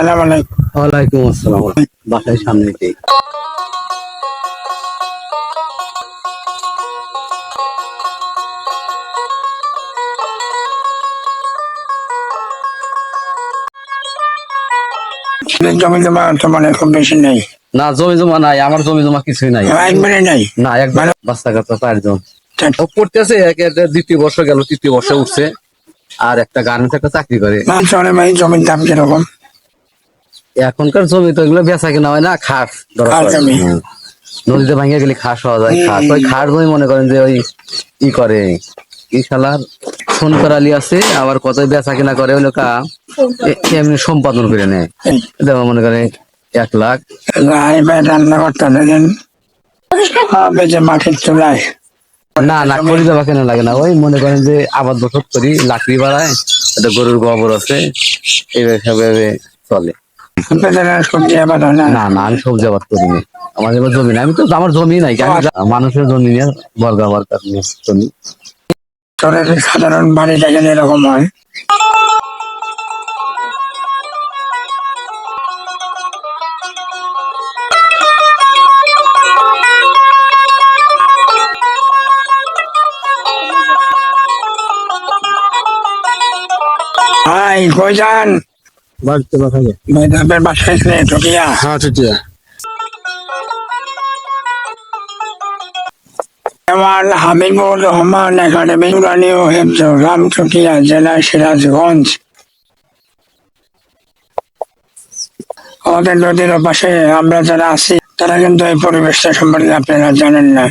আলাইকুম। ওয়ালাইকুম আসসালাম। বাসায় সামনে দিই জমি জমা তো মানে খুব বেশি নেই। না জমি জমা নাই আমার জমি জমা কিছুই নাই। একবারে নেই। না একবার বাচ্চা কাচ্চা চারজন পড়তেছে দ্বিতীয় বর্ষ গেল তৃতীয় বর্ষে উঠছে আর একটা গার্মেন্টস একটা চাকরি করে। অনেক জমির দাম কীরকম? এখনকার জমি তো এগুলো বেচা কিনা হয় না খাস। নদীতে ভাঙিয়ে গেলে খাস হওয়া যায় খাস। ওই খাস জমি মনে করেন যে ওই ই করে। কি শালার ফোন করালি আছে আবার কত বেচা কিনা করে ওই লোকা এমনি সম্পাদন করে নেয়। যেমন মনে করে এক লাখ। রান্না করতে দেন। মাঠের চুলায়। না না করি দেওয়া কেন লাগে না? ওই মনে করেন যে আবাদ বসত করি লাকড়ি বাড়ায় এটা গরুর গোবর আছে এইভাবে চলে। না না আমার জমি নাই, আমি মানুষের জমি নিয়ে বর্গা বর্গা সাধারণ বাড়ি যেখানে এরকম হয় হাই, কই যান? বাড়িতে বাসা আপনার হ্যাঁ ঠিকই। আমার হাবিবুর রহমান একাডেমি নুরানি ও হেফজ রামচটিয়া জেলা সিরাজগঞ্জ। আমাদের নদীর পাশে আমরা যারা আছি তারা কিন্তু এই পরিবেশটা সম্পর্কে আপনারা জানেন না।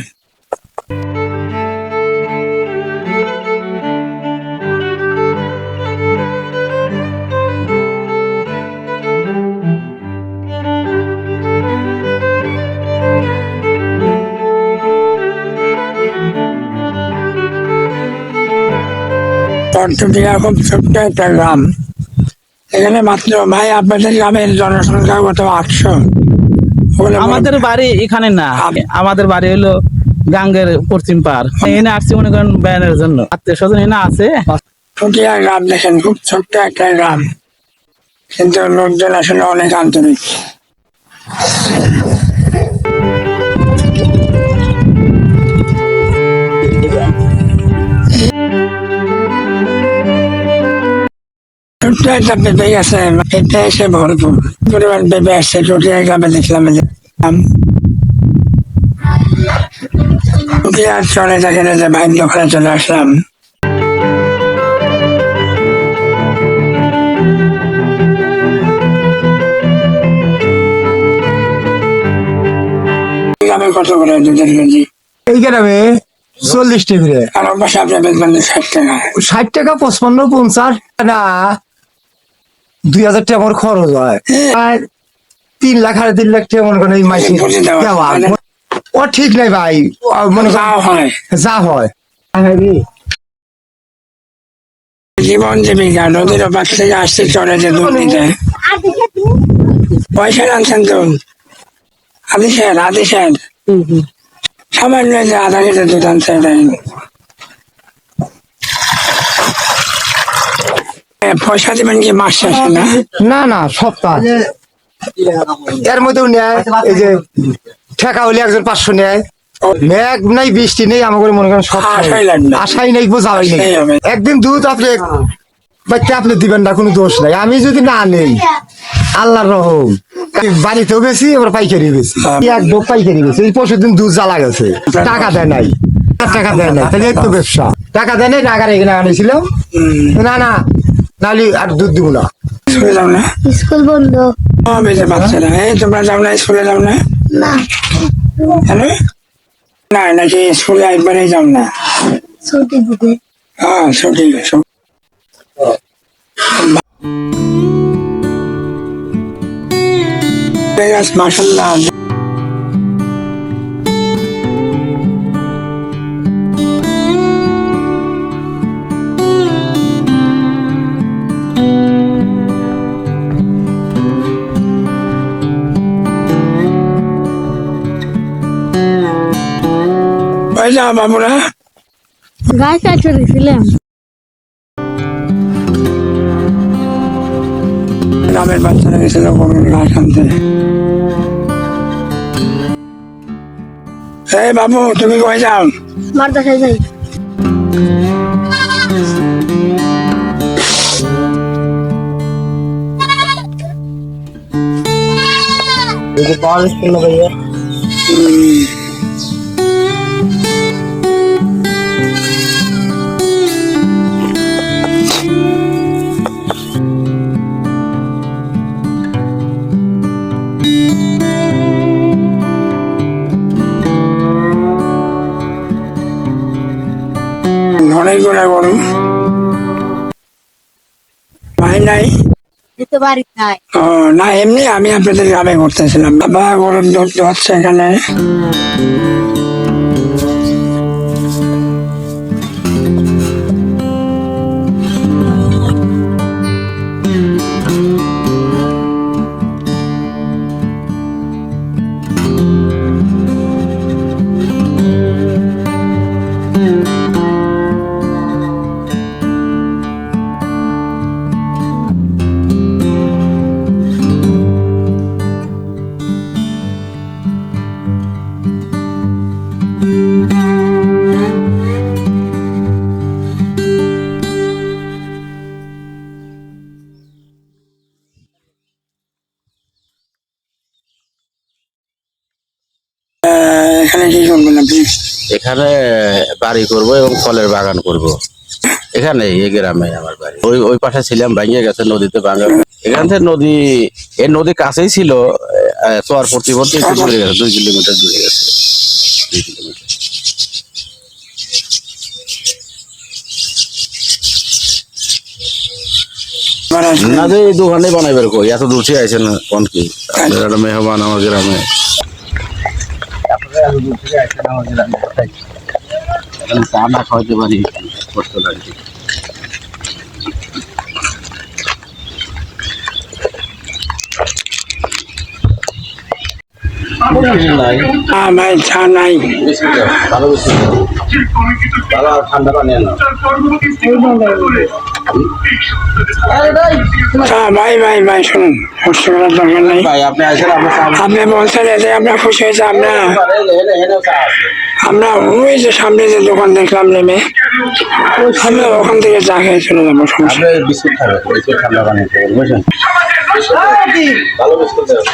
চটচটিয়া খুব ছোট্ট একটা গ্রাম। এখানে মাত্র ভাই আপনাদের গ্রামের জনসংখ্যা কত? আটশো। আমাদের বাড়ি এখানে না। আমাদের বাড়ি হলো গাঙ্গের পশ্চিম পার এখানে আসছি মনে করেন ব্যানের জন্য। আত্মীয় স্বজন এখানে আছে। চটিয়া গ্রাম দেখেন খুব ছোট্ট একটা গ্রাম। কিন্তু লোকজন আসলে অনেক আন্তরিক। ছোট্ট একটা পেঁপে গেছে পেঁপে এসে ভরপুর পরিমাণ পেঁপে আসছে দেখলাম যে গ্রাম। চলে দেখেন এই যে ভাইয়ের দোকানে চলে আসলাম। গ্রামে কত করে দুধের কেজি এই গ্রামে চল্লিশ টিভি আর ষাট টাকা। ষাট টাকা পঁচপান্ন পঞ্চাশ। না দুই হাজার টাকা আমার খরচ হয়। আর তিন লাখ সাড়ে তিন লাখ টাকা মনে করেন এই দেওয়া। দেওয়া ও ঠিক নাই ভাই। মনে হয়। যা হয়। জীবন জীবিকা নদীর ওপার থেকে আসছে চলে যে দুধ নিতে পয়সা আনছেন তো। আদি স্যার আদি স্যার সামান্য যে আধা কেজি দুধ আনছে পয়সা দিবেন কি মাস শেষে না? না না সপ্তাহ। এর মধ্যেও নেয় এই যে ঠেকা হলে একজন পাঁচশো নেয়। মেঘ নাই বৃষ্টি নেই আমাকে মনে করেন সব আশাই নেই বোঝাই নেই। একদিন দুধ আপনি বাচ্চা আপনি দিবেন না কোনো দোষ নাই। আমি যদি না নেই আল্লাহর রহম। বাড়িতেও বেশি এবার পাইকারি বেশি। একদম পাইকারি বেশি। এই পরশু দিন দুধ জ্বালা গেছে। টাকা দেয় নাই। টাকা দেয় নাই। তাহলে একটু ব্যবসা। টাকা দেয় নাই টাকা রেখে আনিছিলাম না না। নাহলে আর দুধ দিব না। স্কুলে যাও না? স্কুল বন্ধ। হবে যে বাচ্চারা এই তোমরা যাও না স্কুলে যাও না? না। হ্যালো না নাকি স্কুলে একবারেই যাও না? ছুটি দিবে হ্যাঁ ছুটি ছুটি। যা বাবুরা গাছ কাটতে গ্রামের বাচ্চারা গেছিল গরুর ঘাস আনতে এই বাবু তুমি কই যাও মাদ্রাসায় যাই অনেক করে গরু ভাই গুণা করুন। ভাই নাই। ও না এমনি আমি আপনাদের গ্রামে করতেছিলাম বাবা গরম ধরতে হচ্ছে এখানে। এখানে বাড়ি করব এবং ফলের বাগান করব। এখানে এই গ্রামে আমার বাড়ি। ওই ওই পাশে ছিলাম ভাঙিয়ে গেছে, নদীতে ভাঙা। এখান থেকে নদী, এই নদী কাছেই ছিল চর প্রতিবর্তী দূরে গেছে, দুই কিলোমিটার দূরে গেছে। দুই কিলোমিটার। না যে এই দোকানে বানাইবার কই এত দূর থেকে আইছেন কোন কি? একটা মেহমান আমার গ্রামে। চা না খাওয়াতে পারি কষ্ট লাগে চা নাই ঠান্ডা পানি ভাই ভাই ভাই শুনুন। কষ্ট করার দরকার নাই। ভাই আপনি আসেন আমরা বলছেন এতে আপনার খুশি হয়েছে আমরা আছে আমরা ওই যে সামনে যে দোকান দেখলাম নেমে আমরা ওখান থেকে চা খেয়ে চলে যাব ঠান্ডা পানি বুঝছেন? ভালো বিস্কুট দেবেন।